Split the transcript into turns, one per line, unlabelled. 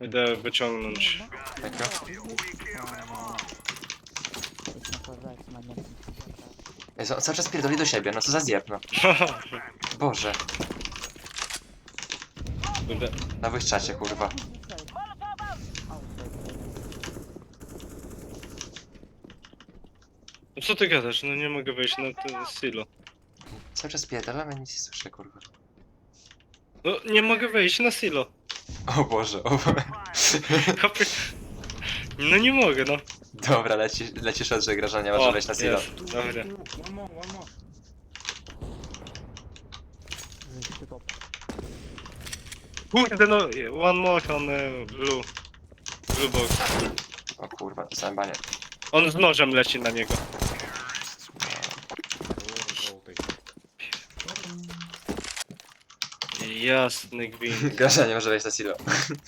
Idę wyciągnąć.
Takiego? Jezu, cały czas pierdoli do siebie, no co za zjeb, no. Boże,
Kurde.
na wyjściacie, kurwa.
No co ty gadasz? No nie mogę wejść na ten silo.
Cały czas pierdolamy, nic nie słyszę, kurwa.
No nie mogę wejść na silo.
O Boże, o Boże.
No nie mogę, no.
Dobra, leci, lecisz od graża, nie może wejść na silo.
jest. Dobra.
One more, one more.
Kurde no, one more on e, blue. Blue box.
O kurwa, to zajebanie.
On z nożem leci na niego. Jasny gwint.
Graża nie może wejść na silo.